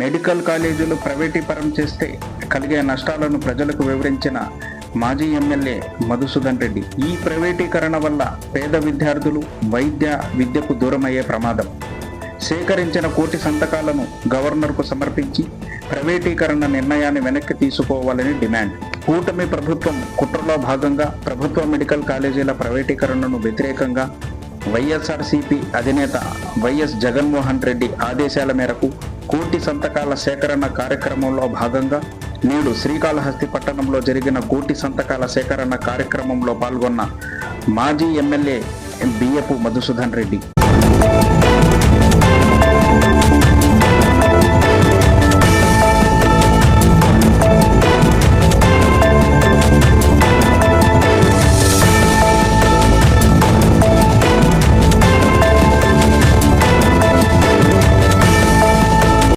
Medical కాలేజీలు ప్రైవేటీపరం చేస్తే కలిగే నష్టాలను ప్రజలకు వివరించిన మాజీ ఎమ్మెల్యే మధుసూదన్ రెడ్డి. ఈ ప్రైవేటీకరణ వల్ల పేద విద్యార్థులు వైద్య విద్యకు దూరమయ్యే ప్రమాదం. సేకరించిన కోటి సంతకాలను గవర్నర్కు సమర్పించి ప్రైవేటీకరణ నిర్ణయాన్ని వెనక్కి తీసుకోవాలని డిమాండ్. కూటమి ప్రభుత్వం కుట్రలో భాగంగా ప్రభుత్వ మెడికల్ కాలేజీల ప్రైవేటీకరణను వ్యతిరేకంగా వైఎస్ఆర్సీపీ అధినేత వైఎస్ జగన్మోహన్ రెడ్డి ఆదేశాల మేరకు కోటి సంతకాల సేకరణ కార్యక్రమంలో భాగంగా నేడు శ్రీకాళహస్తి పట్టణంలో జరిగిన కోటి సంతకాల సేకరణ కార్యక్రమంలో పాల్గొన్న మాజీ ఎమ్మెల్యే బియ్యపు మధుసూదన్ రెడ్డి.